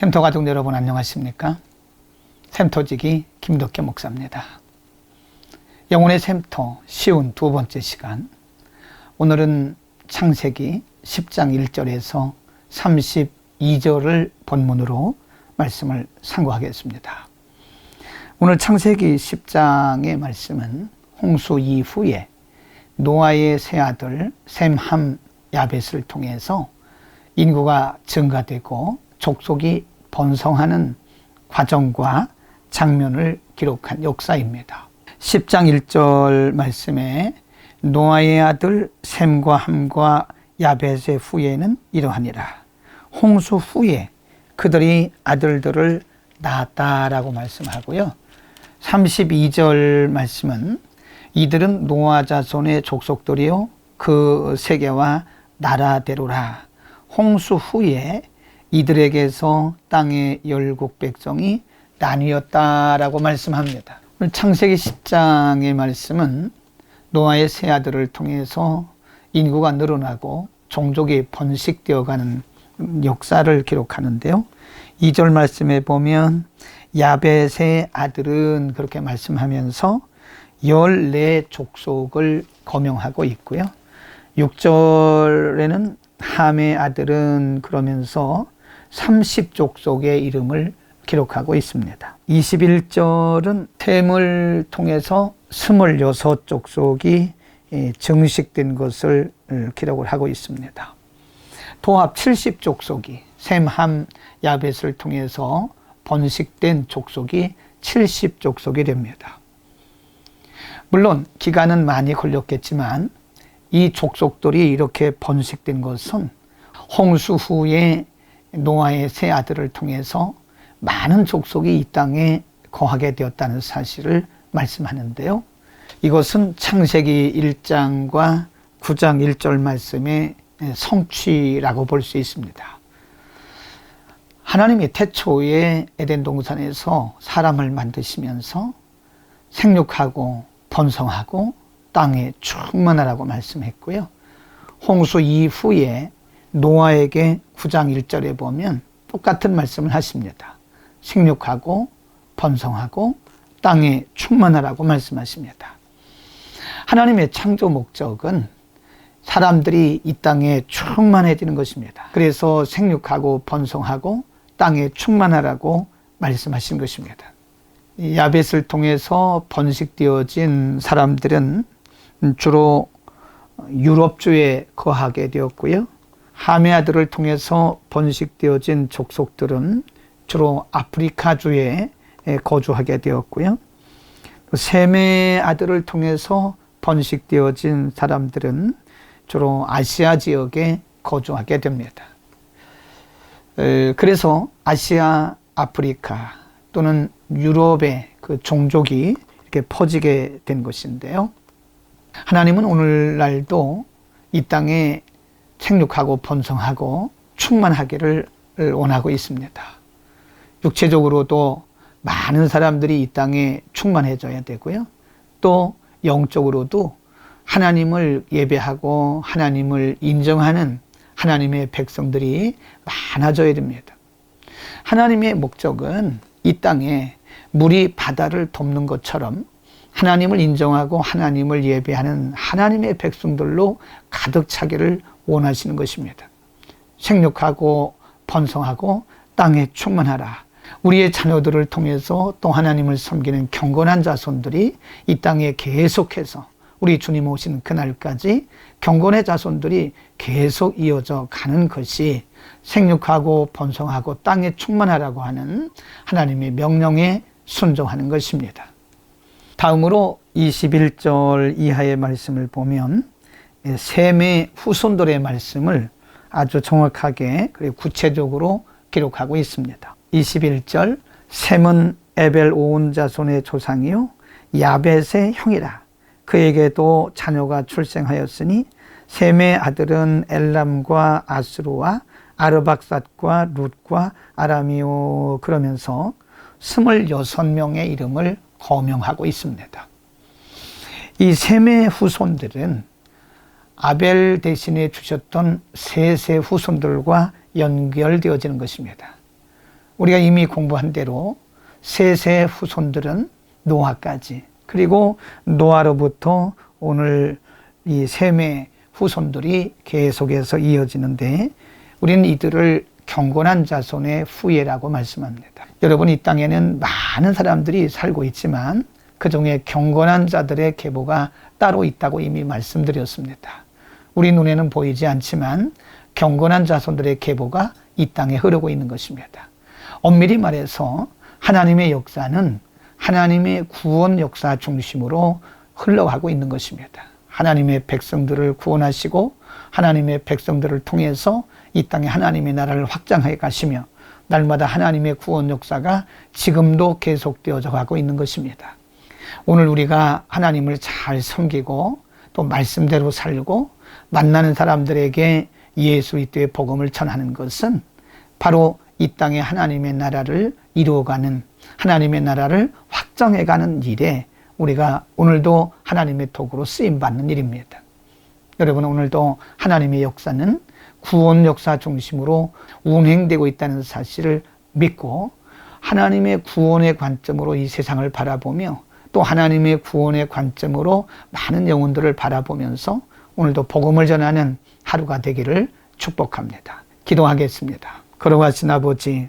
샘터 가족 여러분 안녕하십니까? 샘터지기 김덕현 목사입니다. 영혼의 샘터 쉬운 두 번째 시간. 오늘은 창세기 10장 1절에서 32절을 본문으로 말씀을 상고하겠습니다. 오늘 창세기 10장의 말씀은 홍수 이후에 노아의 세 아들 셈함 야벳을 통해서 인구가 증가되고 족속이 번성하는 과정과 장면을 기록한 역사입니다. 10장 1절 말씀에 노아의 아들 셈과 함과 야벳의 후예는 이러하니라. 홍수 후에 그들이 아들들을 낳았다라고 말씀하고요. 32절 말씀은 이들은 노아 자손의 족속들이요 그 세계와 나라대로라. 홍수 후에 이들에게서 땅의 열국 백성이 나뉘었다라고 말씀합니다. 창세기 10장의 말씀은 노아의 세 아들을 통해서 인구가 늘어나고 종족이 번식되어 가는 역사를 기록하는데요. 2절 말씀에 보면 야벳의 아들은 그렇게 말씀하면서 14 족속을 거명하고 있고요. 6절에는 함의 아들은 그러면서 30족속의 이름을 기록하고 있습니다. 21절은 템을 통해서 26족속이 증식된 것을 기록을 하고 있습니다. 도합 70족속이 셈함 야벳을 통해서 번식된 족속이 70족속이 됩니다. 물론 기간은 많이 걸렸겠지만 이 족속들이 이렇게 번식된 것은 홍수 후에 노아의 세 아들을 통해서 많은 족속이 이 땅에 거하게 되었다는 사실을 말씀하는데요. 이것은 창세기 1장과 9장 1절 말씀의 성취라고 볼 수 있습니다. 하나님이 태초에 에덴 동산에서 사람을 만드시면서 생육하고 번성하고 땅에 충만하라고 말씀했고요. 홍수 이후에 노아에게 9장 1절에 보면 똑같은 말씀을 하십니다. 생육하고 번성하고 땅에 충만하라고 말씀하십니다. 하나님의 창조 목적은 사람들이 이 땅에 충만해지는 것입니다. 그래서 생육하고 번성하고 땅에 충만하라고 말씀하신 것입니다. 야벳을 통해서 번식되어진 사람들은 주로 유럽주에 거하게 되었고요. 함의 아들을 통해서 번식되어진 족속들은 주로 아프리카주에 거주하게 되었고요. 셈의 아들을 통해서 번식되어진 사람들은 주로 아시아 지역에 거주하게 됩니다. 그래서 아시아, 아프리카 또는 유럽의 그 종족이 이렇게 퍼지게 된 것인데요. 하나님은 오늘날도 이 땅에 생육하고 번성하고 충만하기를 원하고 있습니다. 육체적으로도 많은 사람들이 이 땅에 충만해져야 되고요. 또 영적으로도 하나님을 예배하고 하나님을 인정하는 하나님의 백성들이 많아져야 됩니다. 하나님의 목적은 이 땅에 물이 바다를 덮는 것처럼 하나님을 인정하고 하나님을 예배하는 하나님의 백성들로 가득 차기를 원하시는 것입니다. 생육하고 번성하고 땅에 충만하라. 우리의 자녀들을 통해서 또 하나님을 섬기는 경건한 자손들이 이 땅에 계속해서 우리 주님 오신 그날까지 경건의 자손들이 계속 이어져 가는 것이 생육하고 번성하고 땅에 충만하라고 하는 하나님의 명령에 순종하는 것입니다. 다음으로 21절 이하의 말씀을 보면 셈의 후손들의 말씀을 아주 정확하게 그리고 구체적으로 기록하고 있습니다. 21절 셈은 에벨 오온 자손의 조상이요 야벳의 형이라 그에게도 자녀가 출생하였으니 셈의 아들은 엘람과 아스루와 아르박삿과 룻과 아라미오 그러면서 26명의 이름을 거명하고 있습니다. 이 셈의 후손들은 아벨 대신에 주셨던 세세 후손들과 연결되어지는 것입니다. 우리가 이미 공부한 대로 셋의 후손들은 노아까지 그리고 노아로부터 오늘 이 셈의 후손들이 계속해서 이어지는데 우리는 이들을 경건한 자손의 후예라고 말씀합니다. 여러분 이 땅에는 많은 사람들이 살고 있지만 그 중에 경건한 자들의 계보가 따로 있다고 이미 말씀드렸습니다. 우리 눈에는 보이지 않지만 경건한 자손들의 계보가 이 땅에 흐르고 있는 것입니다. 엄밀히 말해서 하나님의 역사는 하나님의 구원 역사 중심으로 흘러가고 있는 것입니다. 하나님의 백성들을 구원하시고 하나님의 백성들을 통해서 이 땅에 하나님의 나라를 확장해 가시며 날마다 하나님의 구원 역사가 지금도 계속되어져 가고 있는 것입니다. 오늘 우리가 하나님을 잘 섬기고 또 말씀대로 살고 만나는 사람들에게 예수 그리스도의 복음을 전하는 것은 바로 이 땅에 하나님의 나라를 이루어가는 하나님의 나라를 확정해가는 일에 우리가 오늘도 하나님의 도구로 쓰임 받는 일입니다. 여러분 오늘도 하나님의 역사는 구원 역사 중심으로 운행되고 있다는 사실을 믿고 하나님의 구원의 관점으로 이 세상을 바라보며 또 하나님의 구원의 관점으로 많은 영혼들을 바라보면서 오늘도 복음을 전하는 하루가 되기를 축복합니다. 기도하겠습니다. 걸어가신 아버지,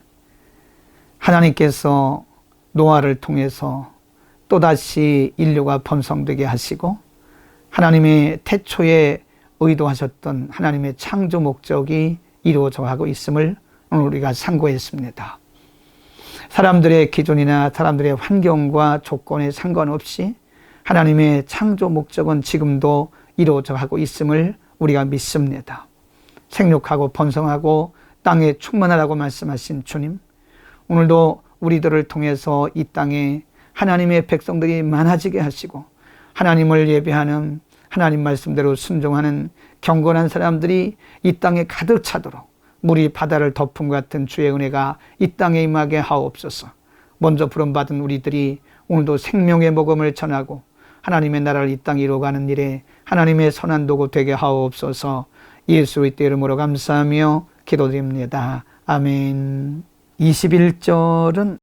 하나님께서 노아를 통해서 또다시 인류가 번성되게 하시고 하나님의 태초에 의도하셨던 하나님의 창조 목적이 이루어져 가고 있음을 오늘 우리가 상고했습니다. 사람들의 기준이나 사람들의 환경과 조건에 상관없이 하나님의 창조 목적은 지금도 이루어져 가고 있음을 우리가 믿습니다. 생육하고 번성하고 땅에 충만하라고 말씀하신 주님, 오늘도 우리들을 통해서 이 땅에 하나님의 백성들이 많아지게 하시고 하나님을 예배하는 하나님 말씀대로 순종하는 경건한 사람들이 이 땅에 가득 차도록 물이 바다를 것 같은 주의 은혜가 이 땅에 임하게 하옵소서. 먼저 부름받은 우리들이 오늘도 생명의 복음을 전하고 하나님의 나라를 이 땅에 이루어가는 일에 하나님의 선한 도구 되게 하옵소서. 예수 그리스도 이름으로 감사하며 기도드립니다. 아멘. 21절은